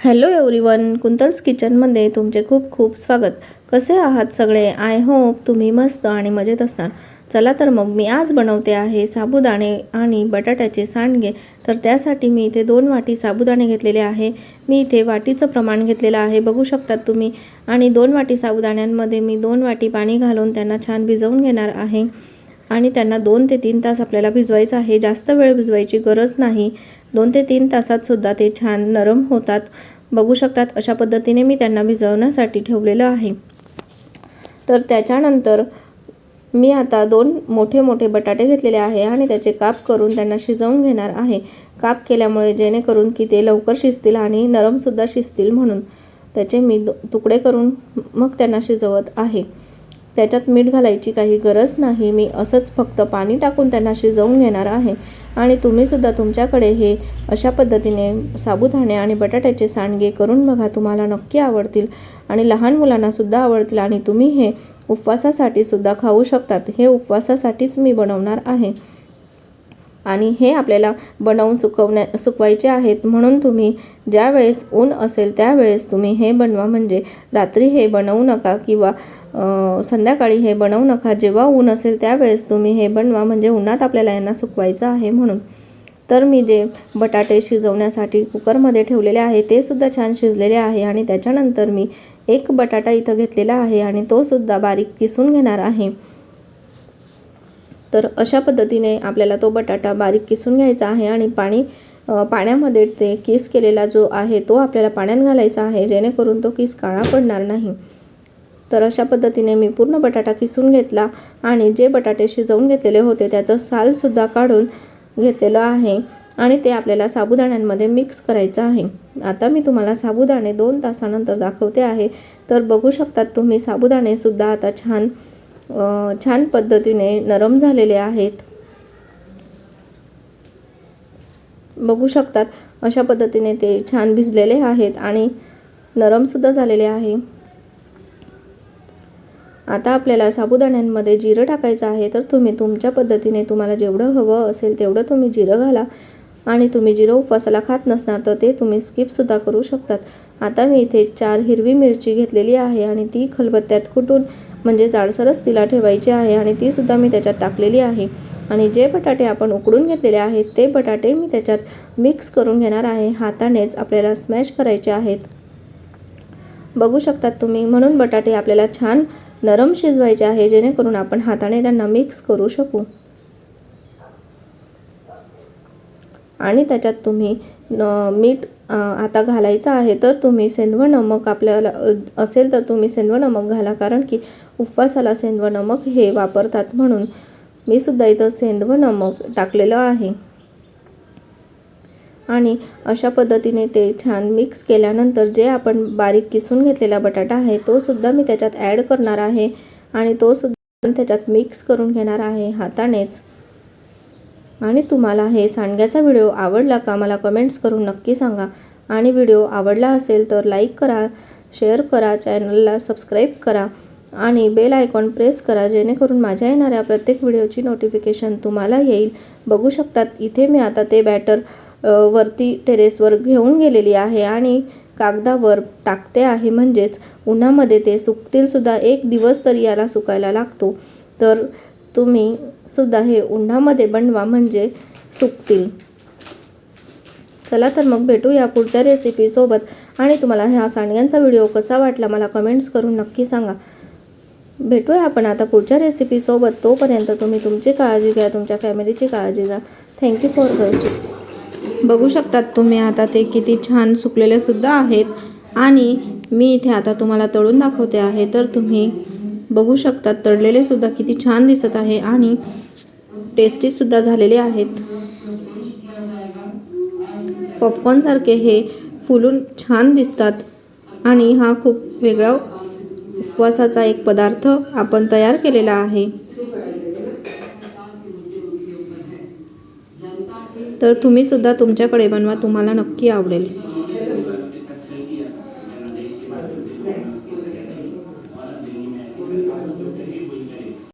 Hello everyone कुंतल्स किचनमध्ये तुमचे खूप खूप स्वागत. कसे आहात सगळे? आय होप तुम्ही मस्त आणि मजेत असणार. चला तर मग मी आज बनवते आहे साबुदाणे आणि बटाट्याचे सांडगे. तर त्यासाठी मी इथे दोन वाटी साबुदाणे घेतलेले आहे. मी इथे वाटीचं प्रमाण घेतलेलं आहे बघू शकतात तुम्ही. आणि दोन वाटी साबुदाण्यांमध्ये मी दोन वाटी पाणी घालून त्यांना छान भिजवून घेणार आहे. आणि त्यांना दोन ते तीन तास आपल्याला भिजवायचं आहे. जास्त वेळ भिजवायची गरज नाही. दोन ते तीन तासात सुद्धा ते छान नरम होतात. बघू शकतात अशा पद्धतीने मी त्यांना भिजवण्यासाठी ठेवलेलं आहे. तर त्याच्यानंतर मी आता दोन मोठे मोठे बटाटे घेतलेले आहे आणि त्याचे काप करून त्यांना शिजवून घेणार आहे. काप केल्यामुळे जेणेकरून की ते लवकर शिजतील आणि नरमसुद्धा शिजतील म्हणून त्याचे मी तुकडे करून मग त्यांना शिजवत आहे. त्याच्यात मीठ घालायची काही गरज नाही. मी असंच फक्त पाणी टाकून त्यांना शिजवून घेणार आहे. आणि तुम्हीसुद्धा तुमच्याकडे हे अशा पद्धतीने साबुदाणे आणि बटाट्याचे सांडगे करून बघा तुम्हाला नक्की आवडतील. आणि लहान मुलांनासुद्धा आवडतील. आणि तुम्ही हे उपवासासाठी सुद्धा खाऊ शकतात. हे उपवासासाठीच मी बनवणार आहे. आणि हे आपल्याला बनवून सुकवण्या सुकवायचे आहेत. म्हणून तुम्ही ज्या वेळेस ऊन असेल त्यावेळेस तुम्ही हे बनवा. म्हणजे रात्री हे बनवू नका किंवा संध्याकाळी हे बनवू नका. जेव्हा ऊन असेल त्यावेळेस तुम्ही हे बनवा. म्हणजे उन्हात आपल्याला यांना सुकवायचं आहे म्हणून. तर मी जे बटाटे शिजवण्यासाठी कुकरमध्ये ठेवलेले आहे ते सुद्धा छान शिजलेले आहे आणि त्याच्यानंतर मी एक बटाटा इथं घेतलेला आहे आणि तो सुद्धा बारीक किसून घेणार आहे. तर अशा पद्धतीने आपल्याला तो बटाटा बारीक किसून घ्यायचा आहे आणि पाणी पाण्यामध्ये ते किस केलेला जो आहे तो आपल्याला पाण्यात घालायचा आहे जेणेकरून तो किस काळा पडणार नाही. तर अशा पद्धतीने मी पूर्ण बटाटा किसून घेतला आणि जे बटाटे शिजवून घेतलेले होते त्याचं सालसुद्धा काढून घेतलेलं आहे आणि ते आपल्याला साबुदाण्यांमध्ये मिक्स करायचं आहे. आता मी तुम्हाला साबुदाणे दोन तासानंतर दाखवते आहे. तर बघू शकतात तुम्ही साबुदाणेसुद्धा आता छान छान पद्धतीने नरम झालेले आहेत. बघू शकतात अशा पद्धतीने ते छान भिजलेले आहेत आणि नरमसुद्धा झालेले आहे. आता आपल्याला साबुदाण्यांमध्ये जिरं टाकायचं आहे तर तुम्ही तुमच्या पद्धतीने तुम्हाला जेवढं हवं असेल तेवढं तुम्ही जिरं घाला. आणि तुम्ही जिरं उपवासाला खात नसणार तर ते तुम्ही स्किपसुद्धा करू शकतात. आता मी इथे चार हिरवी मिरची घेतलेली आहे आणि ती खलबत्त्यात कुटून म्हणजे जाडसरच तिला ठेवायची आहे आणि तीसुद्धा मी त्याच्यात टाकलेली आहे. आणि जे बटाटे आपण उकडून घेतलेले आहेत ते बटाटे मी त्याच्यात मिक्स करून घेणार आहे. हातानेच आपल्याला स्मॅश करायचे आहेत. बघू शकतात तुम्ही म्हणून बटाटे आपल्याला छान नरम शिजवायचे आहे जेणेकरून आपण हाताने त्यांना मिक्स करू शकू. आणि त्याच्यात तुम्ही न मीठ आता घालायचं आहे तर तुम्ही सेंधव नमक आपल्याला असेल तर तुम्ही सेंधव नमक घाला. कारण की उपवासाला सेंधव नमक हे वापरतात म्हणून मी सुद्धा इथं सेंधव नमक टाकलेलं आहे. आणि अशा पद्धतीने ते छान मिक्स केल्यानंतर जे आपण बारीक किसून घेतलेला बटाटा आहे तो सुद्धा मी त्याच्यात ॲड करणार आहे. आणि तो सुद्धा त्याच्यात मिक्स करून घेणार आहे हातानेच. आणि तुम्हाला हे सांडग्याचा व्हिडिओ आवडला का मला कमेंट्स करून नक्की सांगा. आणि व्हिडिओ आवडला असेल तर लाईक करा शेअर करा चॅनलला सबस्क्राईब करा आणि बेल आयकॉन प्रेस करा जेणेकरून माझ्या येणाऱ्या प्रत्येक व्हिडिओची नोटिफिकेशन तुम्हाला येईल. बघू शकतात इथे मी आता ते बॅटर वरती टेरेसवर घेऊन गेलेली आहे आणि कागदावर टाकते आहे. म्हणजेच उन्हामध्ये ते सुकतीलसुद्धा एक दिवस तरी याला सुकायला लागतो. तर तुम्ही सुद्धा हे उन्हामध्ये बनवा म्हणजे सुकतील. चला तर मग भेटूया पुढच्या रेसिपीसोबत आणि तुम्हाला ह्या सांडग्यांचा व्हिडिओ कसा वाटला मला कमेंट्स करून नक्की सांगा. भेटूया आपण आता पुढच्या रेसिपीसोबत तोपर्यंत तुम्ही तुमची काळजी घ्या तुमच्या फॅमिलीची काळजी घ्या. थँक्यू फॉर वॉचिंग बघू शकतात तुम्ही आता ते किती छान सुकलेले सुद्धा आहेत. आणि मी इथे आता तुम्हाला तळून दाखवते आहे. तर तुम्ही बघू शकतात तळलेले सुद्धा किती छान दिसत आहे आणि टेस्टीसुद्धा झालेले आहेत. पॉपकॉर्नसारखे हे फुलून छान दिसतात आणि हा खूप वेगळा उपवासाचा एक पदार्थ आपण तयार केलेला आहे. तर तुम्ही सुद्धा तुमच्याकडे बनवा तुम्हाला नक्की आवडेल.